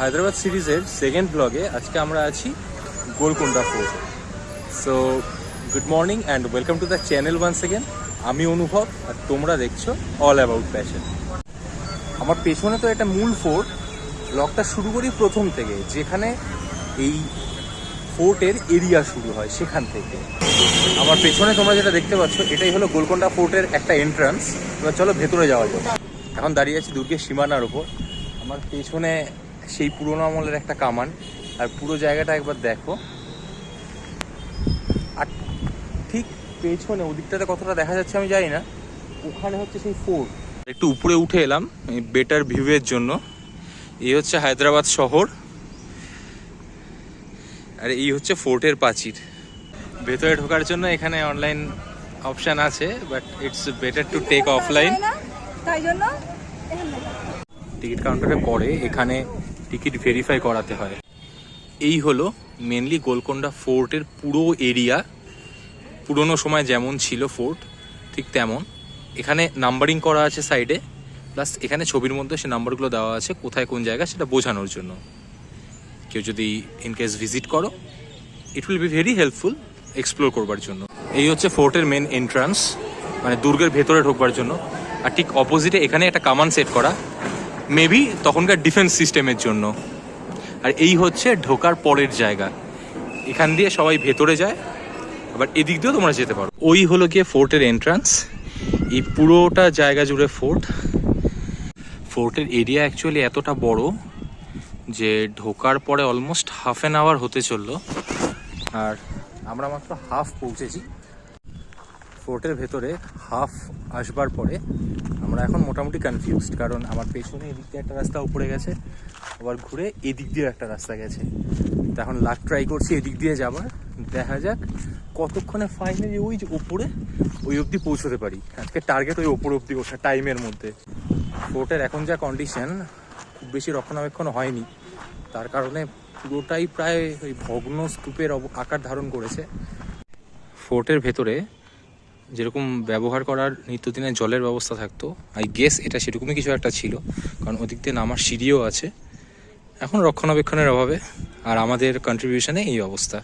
হায়দ্রাবাদ সিরিজের সেকেন্ড ব্লগে আজকে আমরা আছি Golconda fort so good morning and welcome to the channel once second আমি অনুভব আর তোমরা দেখছ অল অ্যাবাউট প্যাশন আমার পেছনে তো একটা মূল ফোর্ট ব্লগটা শুরু করি প্রথম থেকে, যেখানে এই ফোর্টের এরিয়া শুরু হয় সেখান থেকে। আমার পেছনে তোমরা যেটা দেখতে পাচ্ছ, এটাই হলো গোলকোন্ডা ফোর্টের একটা এন্ট্রান্স এবার চলো ভেতরে যাওয়া যাক। এখন দাঁড়িয়ে আছি দুর্গের সীমানার ওপর আমার পেছনে সেই পুরোনো আমলের একটা কামান। আর পুরো জায়গাটা একবার দেখো। আর ঠিক পেছনে, ওদিকটাতে কতটা দেখা যাচ্ছে আমি জানি না। ওখানে হচ্ছে সেই ফোর্ট একটু উপরে উঠে এলাম বেটার ভিউয়ের জন্য। এই হচ্ছে হায়দ্রাবাদ শহর। আর এই হচ্ছে ফোর্টের প্রাচীর। ভেতরে ঢোকার জন্য এখানে অনলাইন অপশান আছে but it's better to take offline তাই জন্য। টিকিট কাউন্টারের পরে এখানে টিকিট ভেরিফাই করাতে হয়। এই হলো মেনলি গোলকোন্ডা ফোর্টের পুরো এরিয়া পুরনো সময় যেমন ছিল ফোর্ট, ঠিক তেমন। এখানে নাম্বারিং করা আছে সাইডে প্লাস এখানে ছবির মধ্যে সে নাম্বারগুলো দেওয়া আছে, কোথায় কোন জায়গা সেটা বোঝানোর জন্য। কেউ যদি ইন কেস ভিজিট করো it will be very helpful explore করবার জন্য। এই হচ্ছে ফোর্টের মেন এন্ট্রান্স মানে দুর্গের ভেতরে ঢোকবার জন্য। আর ঠিক অপোজিটে এখানে একটা কামান সেট করা। মেবি তখনকার ডিফেন্স সিস্টেমের জন্য। আর এই হচ্ছে ঢোকার পরের জায়গা। এখান দিয়ে সবাই ভেতরে যায়, আবার এদিক দিয়েও তোমরা যেতে পারো। ওই হলো গিয়ে ফোর্টের এন্ট্রান্স এই পুরোটা জায়গা জুড়ে ফোর্ট। ফোর্টের এরিয়া অ্যাকচুয়ালি এতটা বড় যে ঢোকার পরে অলমোস্ট হাফ অ্যান আওয়ার হতে চলল। আর আমরা মাত্র হাফ পৌঁছেছি। ফোর্টের ভেতরে হাফ আসবার পরে আমরা এখন মোটামুটি কনফিউজড কারণ আমার পেছনে এদিক দিয়ে একটা রাস্তা উপরে গেছে, আবার ঘুরে এদিক দিয়ে একটা রাস্তা গেছে। তো এখন লাক ট্রাই করছি, এদিক দিয়ে যাবার। দেখা যাক কতক্ষণে ফাইনালি ওই যে উপরে ওই অবধি পৌঁছতে পারি। আজকে টার্গেট ওই ওপর অবধি ওঠা টাইমের মধ্যে। ফোর্টের এখন যা কন্ডিশন খুব বেশি রক্ষণাবেক্ষণ হয়নি। তার কারণে পুরোটাই প্রায় ওই ভগ্ন স্তূপের আকার ধারণ করেছে। ফোর্টের ভেতরে যেরকম ব্যবহার করার নিত্যদিনের জলের ব্যবস্থা থাকতো আই গেস এটা সেরকমই কিছু একটা ছিল, কারণ ওদিক দিয়ে নামার সিঁড়িও আছে। এখন রক্ষণাবেক্ষণের অভাবে আর আমাদের কন্ট্রিবিউশনে এই অবস্থা।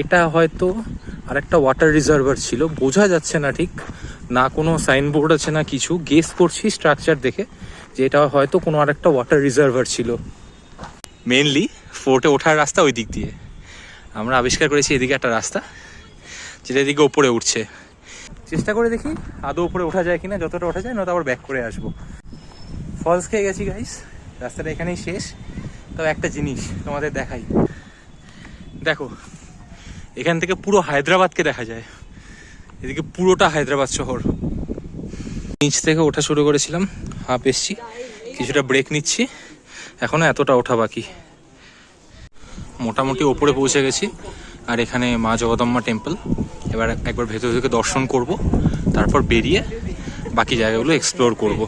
এটা হয়তো আরেকটা ওয়াটার রিজার্ভার ছিল, বোঝা যাচ্ছে না ঠিক, না কোনো সাইনবোর্ড আছে না কিছু গেস করছি স্ট্রাকচার দেখে যে এটা হয়তো কোনো আরেকটা ওয়াটার রিজার্ভার ছিল। মেনলি ফোর্টে ওঠার রাস্তা ওই দিক দিয়ে। আমরা আবিষ্কার করেছি এদিকে একটা রাস্তা যেটা এদিকে ওপরে উঠছে। চেষ্টা করে দেখি আদৌ উপরে ওঠা যায় কিনা, যতটা ওঠা যায় নয়তো আবার ব্যাক করে আসব। ফলস খেয়ে গেছি গাইস রাস্তাটা এখানেই শেষ। তবে একটা জিনিস তোমাদের দেখাই। দেখো, এখান থেকে পুরো হায়দ্রাবাদকে দেখা যায়। এদিকে পুরোটা হায়দ্রাবাদ শহর। নিচ থেকে ওঠা শুরু করেছিলাম হাফ এসছি, কিছুটা ব্রেক নিচ্ছি। এখনও এতটা ওঠা বাকি। মোটামুটি ওপরে পৌঁছে গেছি। আর এখানে মা জগদম্মা টেম্পল এবার একবার ভেতর থেকে দর্শন করব, তারপর বেরিয়ে বাকি জায়গাগুলো এক্সপ্লোর করব।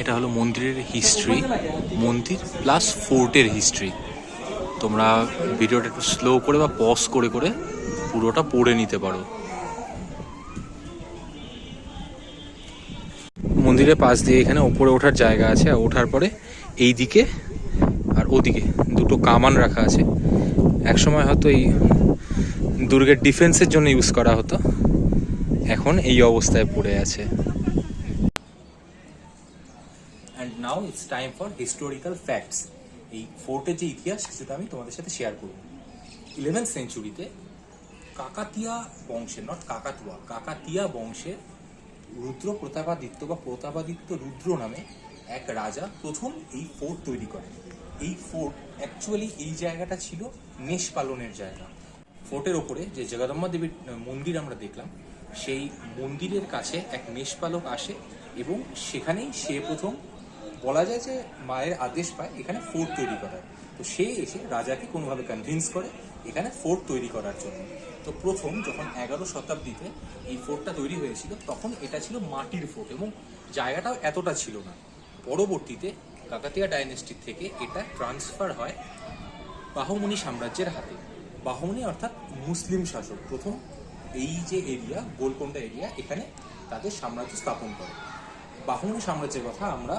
এটা হলো মন্দিরের হিস্ট্রি মন্দির প্লাস ফোর্টের হিস্ট্রি তোমরা ভিডিওটা একটু স্লো করে বা পজ করে করে পুরোটা পড়ে নিতে পারো। মন্দিরের পাশ দিয়ে এখানে ওপরে ওঠার জায়গা আছে, আর ওঠার পরে এই দিকে আর ওদিকে দুটো কামান রাখা আছে। একসময় হয়তো এই দুর্গের ডিফেন্সের জন্য ইউজ করা হতো। এখন এই অবস্থায় পড়ে আছে। And now it's time for historical facts এই ফোর্টের যে ইতিহাস সেটা আমি তোমাদের সাথে শেয়ার করব। ইলেভেন্থ সেঞ্চুরিতে কাকাতিয়া বংশের নট কাকাতুয়া, কাকাতিয়া বংশের রুদ্র প্রতাপাদিত্য বা প্রতাপাদিত্য রুদ্র নামে এক রাজা প্রথম এই ফোর্ট তৈরি করেন। এই ফোর্ট অ্যাকচুয়ালি এই জায়গাটা ছিল মেষ পালনের জায়গা। ফোর্টের ওপরে যে জগদম্মা দেবীর মন্দির আমরা দেখলাম, সেই মন্দিরের কাছে এক মেষপালক আসে এবং সেখানেই সে প্রথম বলা যায় যে মায়ের আদেশ পায় এখানে ফোর্ট তৈরি করার। তো সে এসে রাজাকে কোনোভাবে কনভিন্স করে এখানে ফোর্ট তৈরি করার জন্য। তো প্রথম যখন এগারো শতাব্দীতে এই ফোর্টটা তৈরি হয়েছিল, তখন এটা ছিল মাটির ফোর্ট এবং জায়গাটাও এতটা ছিল না। পরবর্তীতে কাকাতিয়া ডাইনেস্টি থেকে এটা ট্রান্সফার হয় বাহমনি সাম্রাজ্যের হাতে। বাহমনি অর্থাৎ মুসলিম শাসক। প্রথম এই যে এরিয়া, গোলকোন্ডা এরিয়া, এখানে তাদের সাম্রাজ্য স্থাপন করে। বাহমনি সাম্রাজ্যের কথা আমরা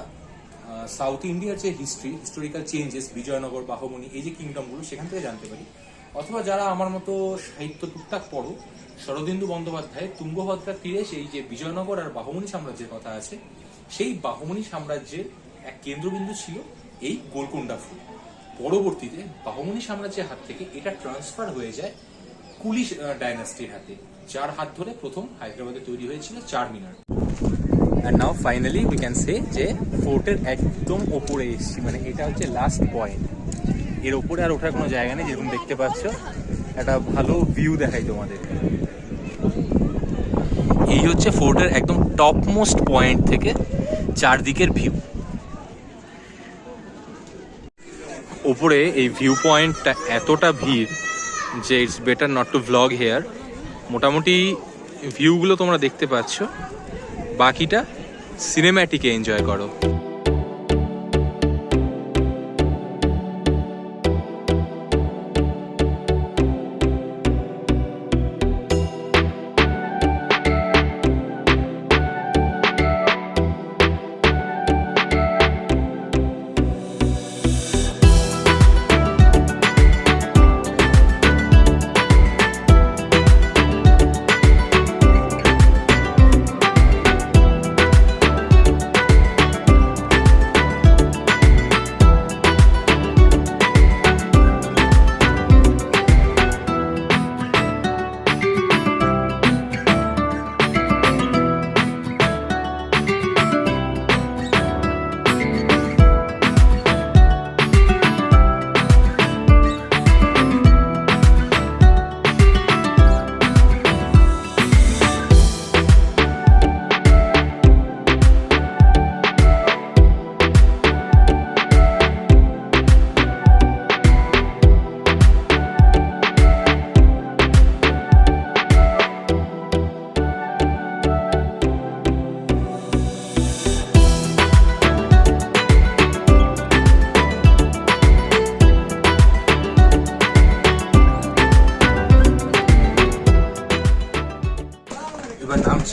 সাউথ ইন্ডিয়ার যে history historical changes Vijayanagara, Bahmani, এই যে কিংডমগুলো সেখান থেকে জানতে পারি। অথবা যারা আমার মতো সাহিত্য টুকটাক পড়ো, শরদিন্দু বন্দ্যোপাধ্যায় তুঙ্গভদ্রার তীরে সেই যে বিজয়নগর আর বাহমনি সাম্রাজ্যের কথা আছে, সেই বাহমনি সাম্রাজ্যের এক কেন্দ্রবিন্দু ছিল এই গোলকুন্ডা ফুল। পরবর্তীতে বাহমনি সাম্রাজ্যের হাত থেকে এটা ট্রান্সফার হয়ে যায় কুলি ডাইনাস্টির হাতে, যার হাত ধরে প্রথম হায়দ্রাবাদে তৈরি হয়েছিল Charminar. And now finally we can say যে ফোর্টের একদম ওপরে এসেছি মানে এটা হচ্ছে লাস্ট পয়েন্ট এর ওপরে আর ওঠার কোনো জায়গা নেই, যেরকম দেখতে পাচ্ছ। একটা ভালো ভিউ দেখাই তোমাদের। এই হচ্ছে ফোর্টের একদম টপ মোস্ট পয়েন্ট থেকে চারদিকের ভিউ ওপরে এই ভিউ পয়েন্টটা এতটা ভিড় যে it's better not to vlog here মোটামুটি ভিউগুলো তোমরা দেখতে পাচ্ছ। বাকিটা সিনেম্যাটিকে এনজয় করো।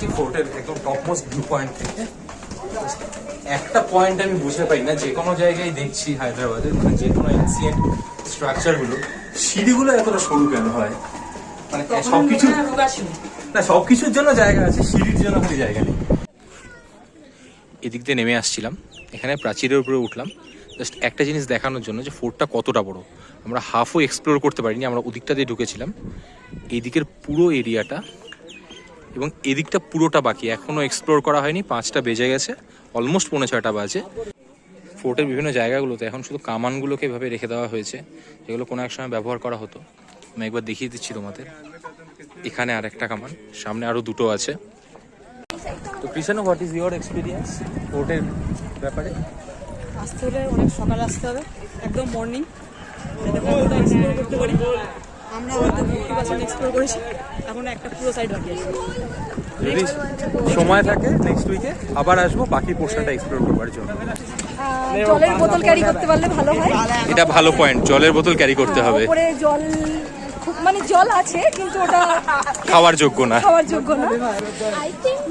এবার ফোর্টের একদম টপ মোস্ট ভিউ পয়েন্ট থেকে। একটা পয়েন্ট আমি বুঝে পাই না যে কোনো জায়গায় দেখছি হায়দ্রাবাদের মানে যে কোনো এনসিয়েন্ট স্ট্রাকচারগুলো সিঁড়িগুলো এতটা সরু কেন হয়? মানে সবকিছু না সবকিছুর জন্য জায়গা আছে সিঁড়ির জন্য খালি জায়গা নেই। এদিক দিয়ে নেমে আসছিলাম। এখানে প্রাচীরের উপরে উঠলাম। জাস্ট একটা জিনিস দেখানোর জন্য যে ফোর্টটা কতটা বড়। আমরা হাফও এক্সপ্লোর করতে পারিনি আমরা ওদিকটা দিয়ে ঢুকেছিলাম। এই দিকের পুরো এরিয়াটা এবং এদিকটা পুরোটা বাকি। এখনও এক্সপ্লোর করা হয়নি, পাঁচটা বেজে গেছে অলমোস্ট পৌনে ছয়টা বাজে। ফোর্টের বিভিন্ন জায়গাগুলোতে এখন শুধু কামানগুলোকে এভাবে রেখে দেওয়া হয়েছে, যেগুলো কোনো এক সময় ব্যবহার করা হতো। আমি একবার দেখিয়ে দিচ্ছি তোমাদের। এখানে আর একটা কামান, সামনে আরও দুটো আছে। তো Krishanu what is your experience ফোর্টের ব্যাপারে? আসতে হলে অনেক সকালে আসতে হবে, একদম মর্নিং করতে পারি। আমরা হয়তো ফিফটি পার্সেন্ট এক্সপ্লোর করেছি এখন একটা পুরো সাইড বাকি আছে। যদি সময় থাকে নেক্সট উইকে আবার আসব বাকি পোর্শনটা এক্সপ্লোর করবার জন্য। জলের বোতল ক্যারি করতে পারলে ভালো হয়। এটা ভালো পয়েন্ট জলের বোতল ক্যারি করতে হবে। জল খুব মানে জল আছে কিন্তু ওটা খাওয়ার যোগ্য না। খাওয়ার যোগ্য না। আই থিঙ্ক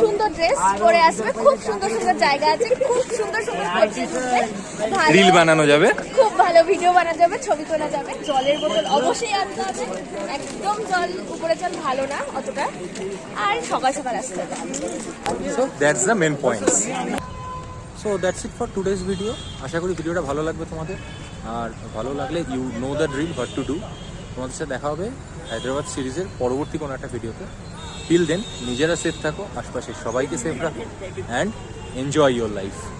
সুন্দর ড্রেস পরে আসবে। খুব সুন্দর সুন্দর জায়গা আছে খুব সুন্দর সুন্দর ভালো- রিল বানানো যাবে? খুব ভালো ভিডিও বানানো যাবে ছবি তোলা যাবে। জলের বোতল অবশ্যই আনতে হবে। একদম জল উপরে জল ভালো না অতটা। আর সকাল সকাল আসতে হবে। So that's the main points so that's it for today's video আশা করি ভিডিওটা ভালো লাগবে তোমাদের। আর ভালো লাগলে you know the drill what to do তোমাদের সাথে দেখা হবে হায়দ্রাবাদ সিরিজের পরবর্তী কোনো একটা ভিডিওতে। টিল দেন নিজেরা সেফ থাকো আশপাশে সবাইকে সেফ রাখো অ্যান্ড এনজয় ইয়োর লাইফ